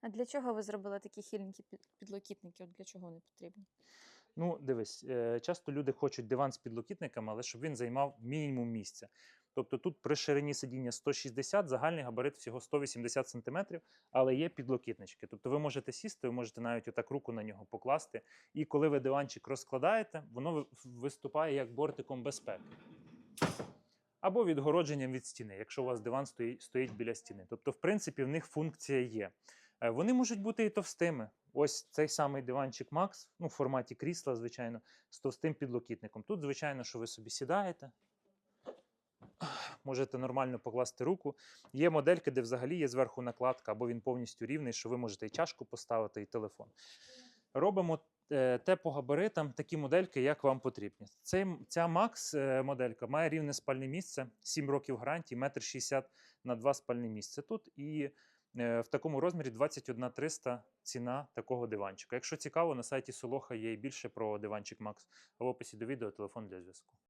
А для чого ви зробили такі хиленькі під- підлокітники? От для чого вони потрібні? Ну, дивись, е, часто люди хочуть диван з підлокітниками, але щоб він займав мінімум місця. Тобто тут при ширині сидіння 160, загальний габарит всього 180 см, але є підлокітнички. Тобто ви можете сісти, ви можете навіть отак руку на нього покласти. І коли ви диванчик розкладаєте, воно виступає як бортиком безпеки. Або відгородженням від стіни, якщо у вас диван стоїть, стоїть біля стіни. Тобто, в принципі, в них функція є. Е, Вони можуть бути і товстими. Ось цей самий диванчик Max, ну, в форматі крісла, звичайно, з товстим підлокітником. Тут, звичайно, що ви собі сідаєте, можете нормально покласти руку. Є модельки, де взагалі є зверху накладка, або він повністю рівний, що ви можете і чашку поставити, і телефон. Робимо е, те по габаритам, такі модельки, як вам потрібні. Цей, ця Max е, моделька має рівне спальне місце, 7 років гарантії, 1,60 м на 2 спальне місце тут. І в такому розмірі 21 300 ціна такого диванчика. Якщо цікаво, на сайті Солоха є і більше про диванчик Макс, в описі до відео телефон для зв'язку.